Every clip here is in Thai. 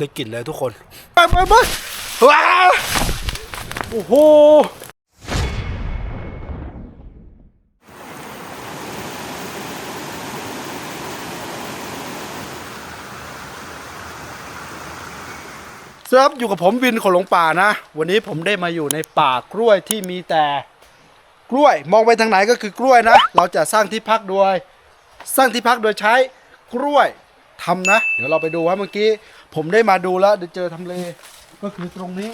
ได้กลิ่นเลยทุกคนไปไปไปว้าโอ้โหครับอยู่กับผมวินขนหลงป่านะ วันนี้ผมได้มาอยู่ในป่ากล้วยที่มีแต่กล้วยมองไปทางไหนก็คือกล้วยนะ เราจะสร้างที่พักโดย สร้างที่พักโดยใช้กล้วยทำนะ เดี๋ยวเราไปดูว่าเมื่อกี้ ผมได้มาดูแล้วเดี๋ยวเจอทำเลก็คือตรงนี้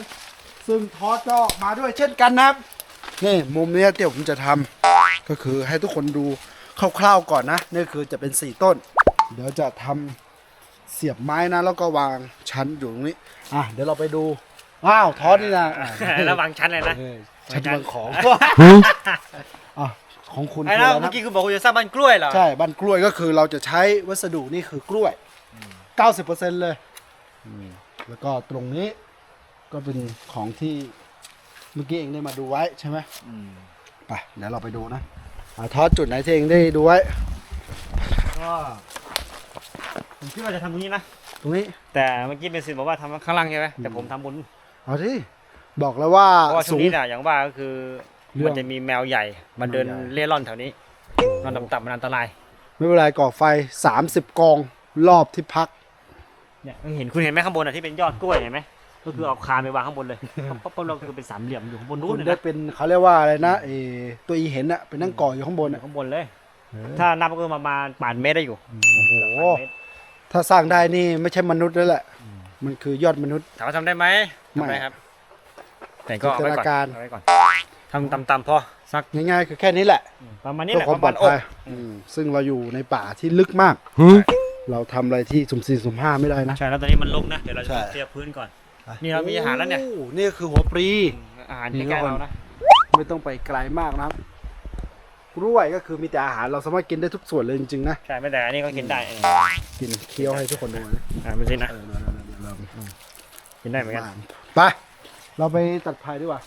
ซึ่งทอสก็มาด้วยเช่นกันนะครับนี่มุมเนี้ยเดี๋ยวผมจะทำก็คือให้ทุกคนดูคร่าวๆก่อนนะนี่คือจะเป็นสี่ต้น เดี๋ยวจะทำเสียบไม้นะ แล้วก็วางชั้นอยู่ตรงนี้อะเดี๋ยวเราไปดูอ้าวทอดนี่นะอะระวังชั้นเลยนะ เออชั้นวางของอะของคุณไอ้คือนะอะไรเมื่นะ อกี้คุณบอกคุณจะสร้างบ้านกล้วยเหรอ ใช่บ้านกล้วยก็คือเราจะใช้วัสดุนี่คือกล้วย 90%เลยอืม แล้วก็ตรงนี้ก็เป็นของที่เมื่อกี้เองได้มาดูไว้ใช่ไหมอืมไปเดี๋ยวเราไปดูนะอะทอดจุดไหนที่เองได้ดูไว้ ก็ผมคิดว่าจะทำตรงนี้นะ ตรงนี้ แต่เมื่อกี้เป็นสินบอกว่าทำข้างล่างใช่ไหมแต่ผมทำบนเอาที่บอกแล้วว่าเพราะว่าช่วสูงงนี้เนี่ยอย่างว่าก็คือเรื่องมันจะมีแมวใหญ่มาเดินแมวใหญ่เล่ร่อนแถวนี้นอนต่ำๆมันอันตราย ไม่เป็นไรก่อไฟ 30 กองรอบที่พัก เนี่ยเห็นคุณเห็นไหมข้างบนอะที่เป็นยอดกล้วยเห็นไหมก็คือเอาคานไปวางข้างบนเลยเพราะเพราะเราคือเป็นสามเหลี่ยมอยู่ข้างบนนู้คุนณเลยได้นะเป็นเขาเรียกว่าอะไรนะเออตัวอีเห็นอะเป็นนั่งก่ออยู่ข้างบนอยู่อะข้างบนเลยถ้านับก็ประมาณปานเมตรได้อยู่โอ้โหปานเมตรถ้าสร้างได้นี่ไม่ใช่มนุษย์แล้วแหละ มันคือยอดมนุษย์ ถามว่าทำได้ไหมไม่ทำได้ครับ แต่ก็เอาไว้ก่อนจินตนาการเอาไว้ก่อนทำต่ำๆพอสักง่ายๆ คือแค่นี้แหละประมาณนี้เพื่แหอละความประปลมาอณดอกภัยอืมซึ่งเราอยู่ในป่าที่ลึกมาก เราทำอะไรที่สุ่มสี่สุ่มห้าไม่ได้นะ ใช่แล้วตอนนี้มันลกนะ เดี๋ยวเราใช่จะเตรียมพื้นก่อน นี่เรามีอาหารแล้วเนี่ย โอ้นี่คือหัวปรี อาหารนี่ใกล้ทุกคนๆเรานะ ไม่ต้องไปไกลมากนะครับกล้วยก็คือมีแต่อาหารเราสามารถกินได้ทุกส่วนเลยจริงๆนะ ใช่ไม่แต่อันนี้ก็กินได้เออกินเคี้ยวให้ทุกคนดูนะอ่าไม่ใช่นะ เออเดี๋ยวๆๆเรากินได้เหมือนกันไป เราไปตัดไผ่ดีกว่า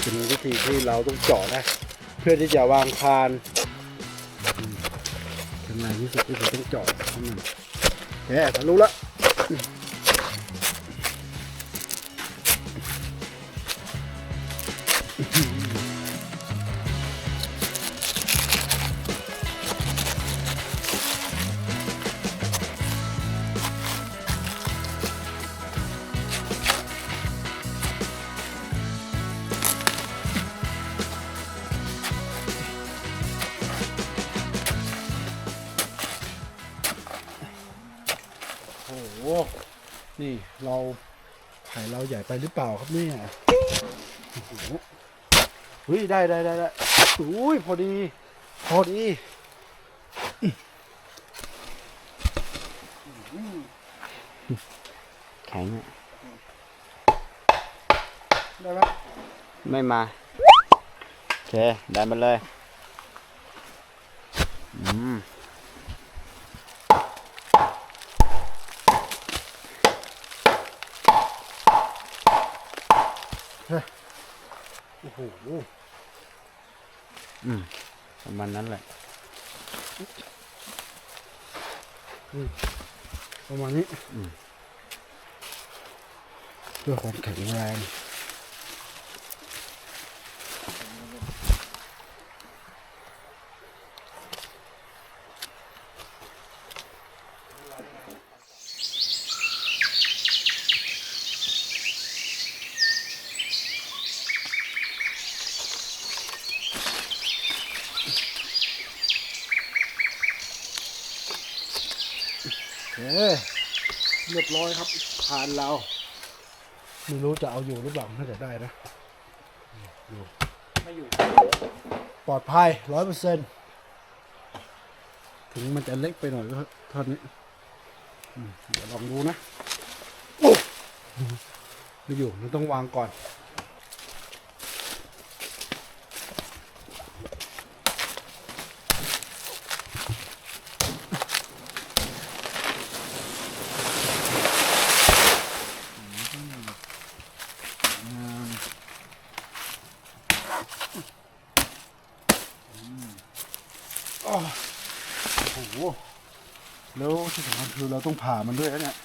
เป็นวิธีที่เราต้องเจาะนะ เพื่อที่จะวางคานอืมทำไงที่สุดที่เราต้องเจาะให้มันแหมทะลุละ นี่เราไผ่เราใหญ่ไปหรือเปล่าครับเนี่ยโอ้โหเฮ้ยได้ได้ได้ได้อุ้ยพอดี พอดีแข็งได้ไหมไม่มา โอเค ได้มาเลย อืม โอ้โหประมาณนั้นแหละประมาณนี้เพื่อความแข็งแรง โอเคเรียบร้อย ครับผ่านเรา ไม่รู้จะเอาอยู่หรือเปล่าน่าจะได้นะอยู่ไม่อยู่ ปลอดภัยร้อยเปอร์เซ็นต์ถึงมันจะเล็กไปหน่อยก็เท่านี้อืมเดี๋ยวลองดูนะโอ้ไม่อยู่มันต้องวางก่อน โอ้โหแล้วที่สำ คือเราต้องผ่ามันด้วยนะเนี่ย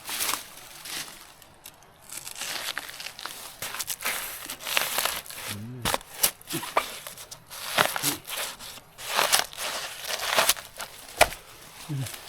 อืม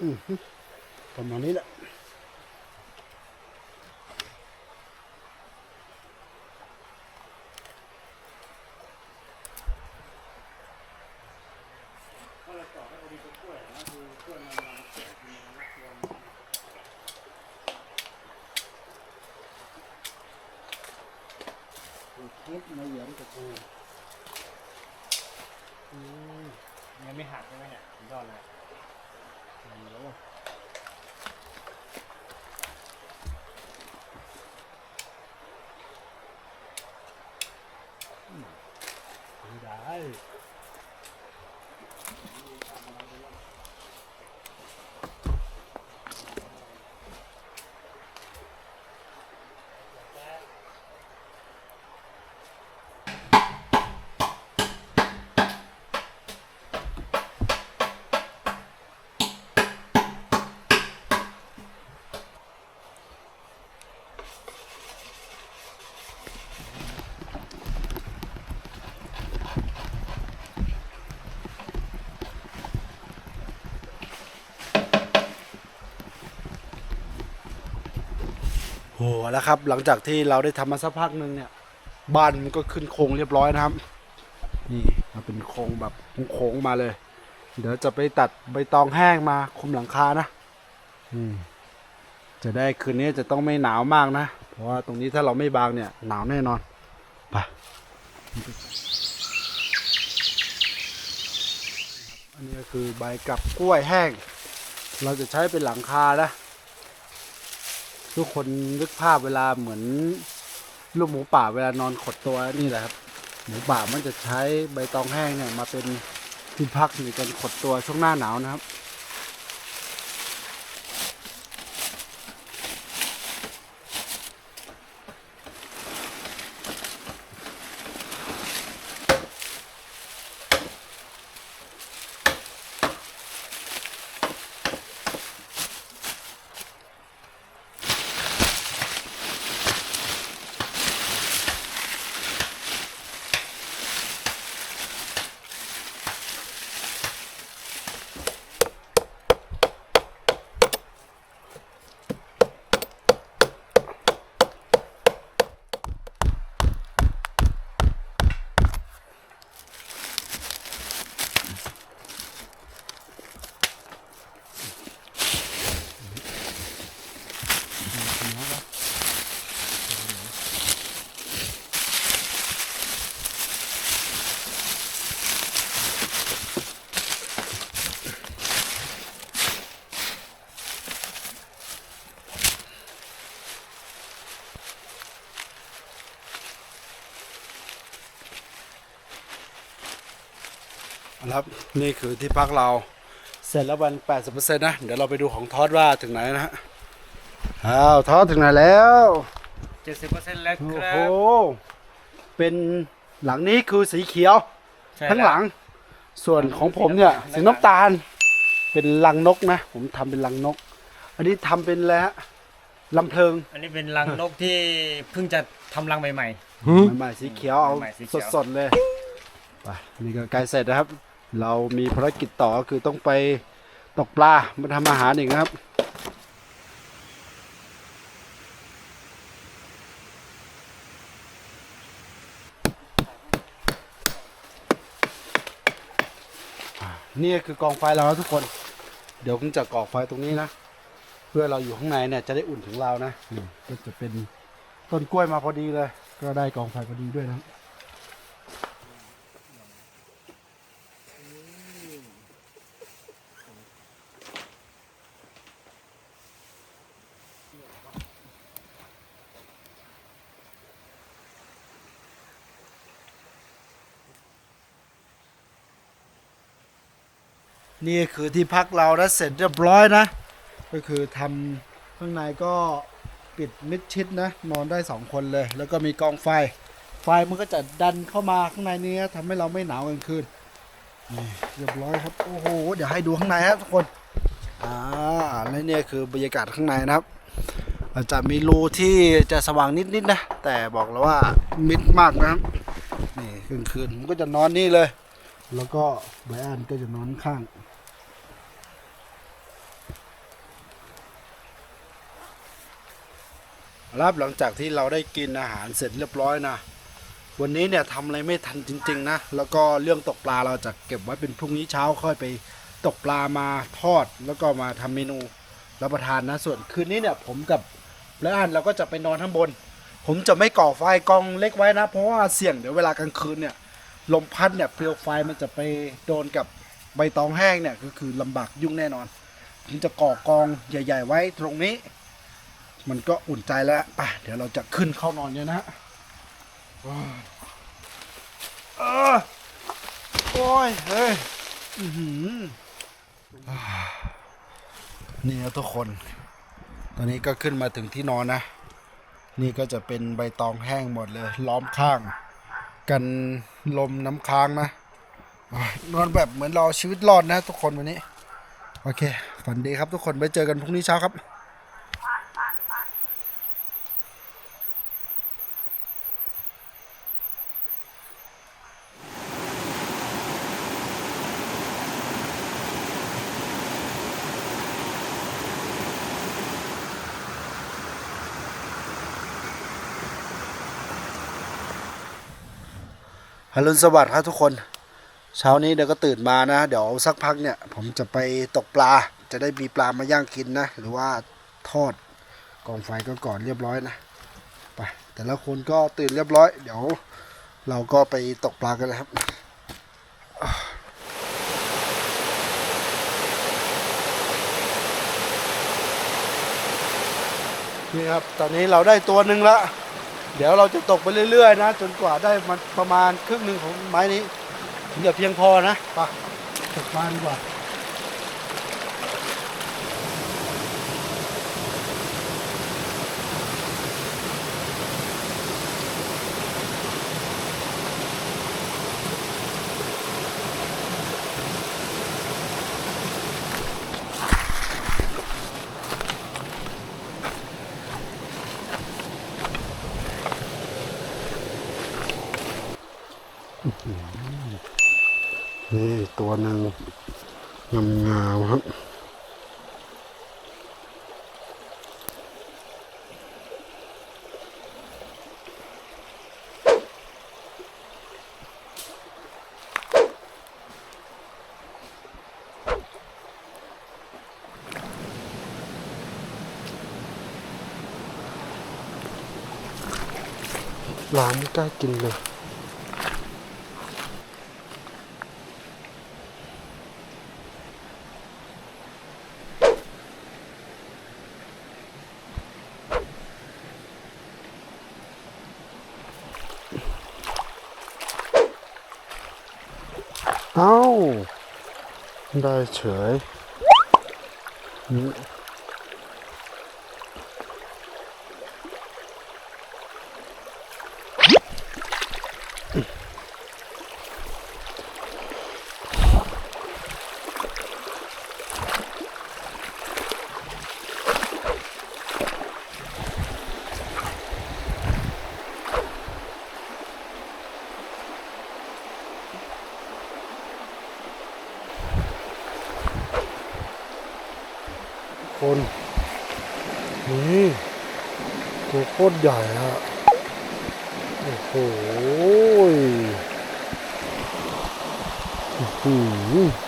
อืมประมาณนี้แหละ คิดมาเหยียบกับกู ยังไม่หักใช่ไหมเนี่ยยอดเลย ไม่ได้ โหแล้วครับ หลังจากที่เราได้ทำมาสักพักหนึ่งเนี่ยบ้านมันก็ขึ้นโครงเรียบร้อยนะครับ นี่มาเป็นโครงแบบโค้งๆมาเลย เดี๋ยวจะไปตัดใบตองแห้งมาคลุมหลังคานะอืมจะได้คืนนี้จะต้องไม่หนาวมากนะ เพราะว่าตรงนี้ถ้าเราไม่บางเนี่ย หนาวแน่นอนไปอันนี้ก็คือใบกับกล้วยแห้ง เราจะใช้เป็นหลังคานะ ทุกคนนึกภาพเวลาเหมือนลูกหมูป่าเวลานอนขดตัวนี่แหละครับ หมูป่ามันจะใช้ใบตองแห้งเนี่ยมาเป็นที่พักในการขดตัวช่วงหน้าหนาวนะครับ โครับนี่คือที่พักเราเสร็จแล้ววัน80%นะ เดี๋ยวเราไปดูของทอดว่าถึงไหนนะฮะอ้าวทอดถึงไหนแล้วเจ็ดสิบเปอร์เซ็นต์แล้วโอ้ครัโหบเป็นหลังนี้คือสีเขียว ใช่ทั้งหลัง ส่วนของผมเนี่ยสีน้ำตาล เป็นลังนกนะ ผมทำเป็นลังนก อันนี้ทำเป็นแล้วลำเพลิงอันนี้เป็นรังนกที่เพิ่งจะทำรังใหม่ ใหม่ๆสีเขียวเอาใหม่ๆสีเขียว สดๆเลยไปนี่ก็ใกล้เสร็จนะครับ เรามีภารกิจต่อก็คือต้องไปตกปลามาทำอาหารอีกนะครับ นี่คือกองไฟเราแล้วทุกคน เดี๋ยวผมจะก่อไฟตรงนี้นะ เพื่อเราอยู่ข้างในเนี่ยจะได้อุ่นถึงเรานะก็จะเป็นต้นกล้วยมาพอดีเลย ก็ได้กองไฟพอดีด้วยนะ นี่คือที่พักเรานะเสร็จเรียบร้อยนะ ก็คือทำข้างในก็ปิดมิดชิดนะนอนได้สองคนเลย แล้วก็มีกองไฟ ไฟมันก็จะดันเข้ามาข้างในนี้ทำให้เราไม่หนาวกลางคืนนี่เรียบร้อยครับโอ้โหเดี๋ยวให้ดูข้างในครับทุกคนอ่าและเนี่ยคือบรรยากาศข้างในนะครับอาจจะมีรูที่จะสว่างนิดๆนะแต่บอกแล้วว่ามิดมากนะครับนี่กลางคืนผมก็จะนอนนี่เลย แล้วก็ไบอันก็จะนอนข้าง รับหลังจากที่เราได้กินอาหารเสร็จเรียบร้อยนะ วันนี้เนี่ยทำอะไรไม่ทันจริง ๆ นะ แล้วก็เรื่องตกปลาเราจะเก็บไว้เป็นพรุ่งนี้เช้าค่อยไปตกปลามาทอดแล้วก็มาทำเมนูรับประทานนะ ส่วนคืนนี้เนี่ยผมกับและอันเราก็จะไปนอนข้างบน ผมจะไม่ก่อไฟกองเล็กไว้นะ เพราะว่าเสี่ยงเดี๋ยวเวลากลางคืนเนี่ยลมพัดเนี่ยเปลวไฟมันจะไปโดนกับใบตองแห้งเนี่ยก็คือลำบากยุ่งแน่นอนผมจะก่อกองใหญ่ ๆ ไว้ตรงนี้ มันก็อุ่นใจแล้วไปเดี๋ยวเราจะขึ้นเข้านอนเนี่ยนะฮะว้าเออโอ้ยเฮ้ยอื้อหืออ่านี่นะทุกคน ตอนนี้ก็ขึ้นมาถึงที่นอนนะ นี่ก็จะเป็นใบตองแห้งหมดเลย ล้อมข้าง กันลมน้ำค้างนะนอนแบบเหมือนเราชีวิตรอดนะทุกคนวันนี้ โอเค ฝันดีครับทุกคนไว้เจอกันพรุ่งนี้เช้าครับ ฮารุณสวัสดิ์ครับทุกคน เช้านี้เดี๋ยวก็ตื่นมานะ เดี๋ยวสักพักเนี่ย ผมจะไปตกปลา จะได้มีปลามาย่างกินนะ หรือว่าทอดกองไฟก็ก่อนเรียบร้อยนะ ไป แต่ละคนก็ตื่นเรียบร้อย เดี๋ยวเราก็ไปตกปลากันนะครับนี่ครับ ตอนนี้เราได้ตัวหนึ่งแล้ว เดี๋ยวเราจะตกไปเรื่อยๆ นะ จนกว่าได้มันประมาณครึ่งหนึ่งของไม้นี้ถึงจะเพียงพอนะไปตกมาดีกว่า นี่ตัวหนึ่งงามๆครับ ร้านไม่กล้ากินเลย ได้เฉย คนนี่ตัวโคตรใหญ่ฮะโอ้โหอื้อ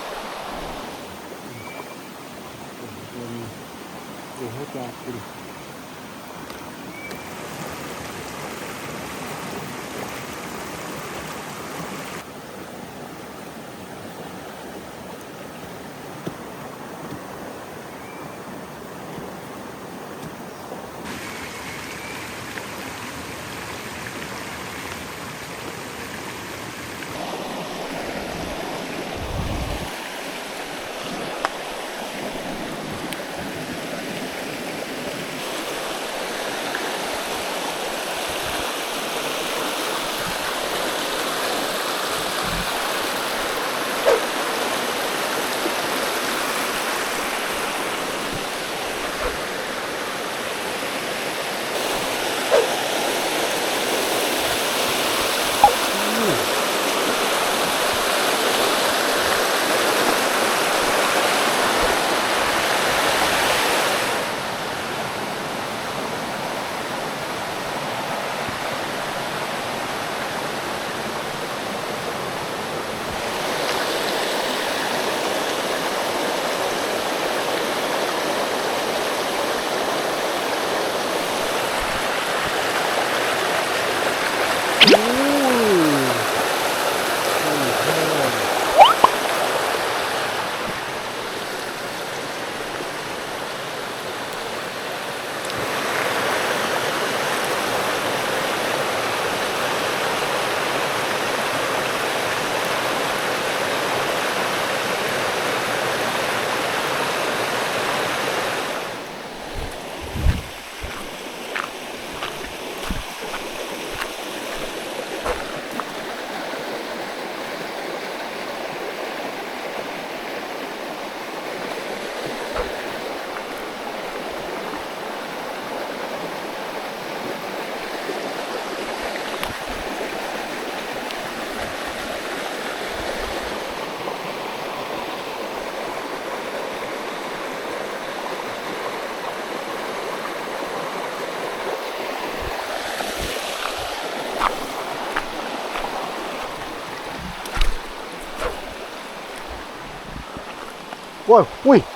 โ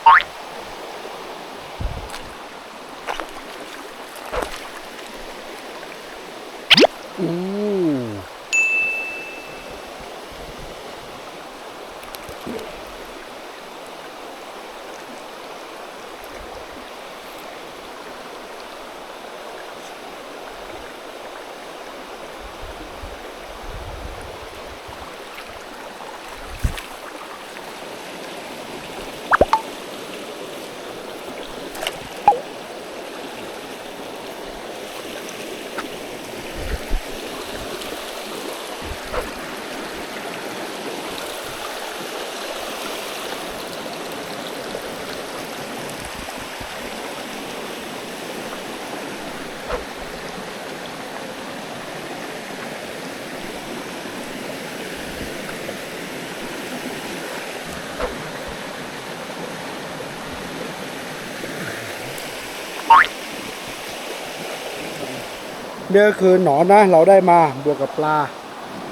นี่ยคือหนอนนะเราได้มาบวกกับปลา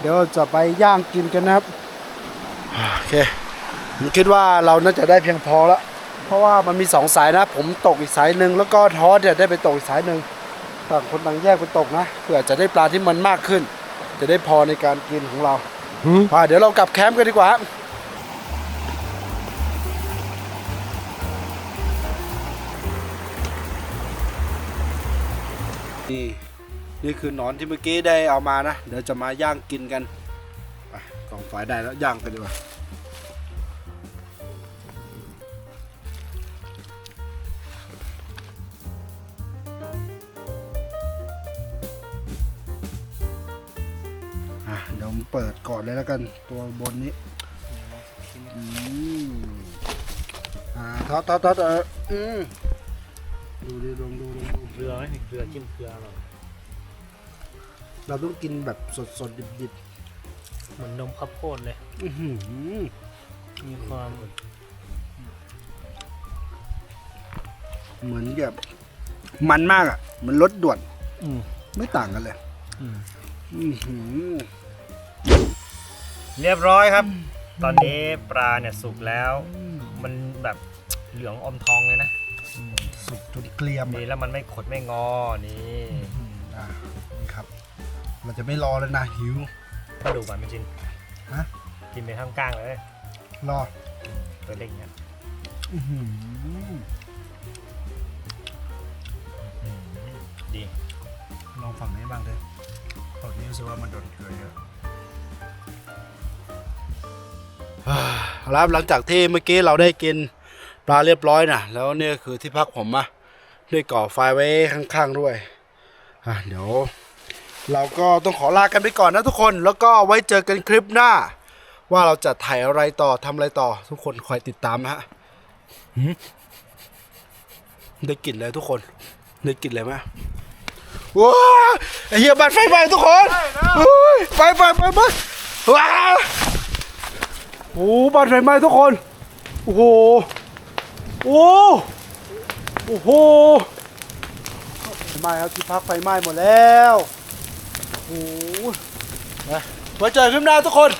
เดี๋ยวจะไปย่างกินกันนะครับโอเคผมคิดว่าเราน่าจะได้เพียงพอแล้วเพราะว่ามันมีสองสายนะ ผมตกอีกสายหนึ่งแล้วก็ทอสเนี่ยได้ไปตกอีกสายหนึ่งต่างคนต่างแยกไปตกนะเพื่อจะได้ปลาที่มันมากขึ้น จะได้พอในการกินของเราพาเดี๋ยวเรากลับแคมป์กันดีกว่านี่ นี่คือหนอนที่เมื่อกี้ได้เอามานะ เดี๋ยวจะมาย่างกินกันกล่องฝายได้แล้วย่างกันดีกว่าเดี๋ยวเปิดก่อนเลยแล้วกันตัวบนนี้อ่าท็อตท็อตท็อตเออดูดิลองดูลองดูเกลือไหมเกลือจิ้มเกลือหน่อ เราต้องกินแบบสดสดดิบดิบเหมือนนมข้าวโพดเลย ๆ อื้อหือมีความเหมือนแบบมันมากอะเหมือนรสด่วนอืมไม่ต่างกันเลย อืม อื้อหือเรียบร้อยครับ ตอนนี้ปลาเนี่ยสุกแล้ว มันแบบเหลืองอมทองเลยนะ สุกจนเกลียมนี่แล้วมันไม่ขดไม่งอ นี่ อ่านี่ครับเราจะไม่รอแล้วนะหิวกระดูกมันไม่จินฮะกินไปทั้งก้างเลยรอตัวเล็กเนี่ยอื้อหืออืมดีลองฝั่งนี้บ้างเลยฝั่งนี้รู้สึกว่ามันโดนเกลือเยอะเอาละครับหลังจากที่เมื่อกี้เราได้กินปลาเรียบร้อยนะแล้วเนี่ยคือที่พักผมอะได้ก่อไฟไว้ข้างๆด้วยอะเดี๋ยว เราก็ต้องขอลากันไปก่อนนะทุกคน แล้วก็ไว้เจอกันคลิปหน้า ว่าเราจะถ่ายอะไรต่อทำอะไรต่อ ทุกคนคอยติดตามนะฮะได้กลิ่นเลยทุกคน ได้กลิ่นเลยไหมว้าไอ้เหี้ยบัดไฟไหม้ทุกคนไฟไฟไฟไฟว้าโอ้บัดไฟไหม้ทุกคน โอ้โห โอ้โอ้โหไฟไหม้ครับที่พักไฟไหม้หมดแล้ว โอ้โหไว้เจอกันคลิปหน้าทุกคน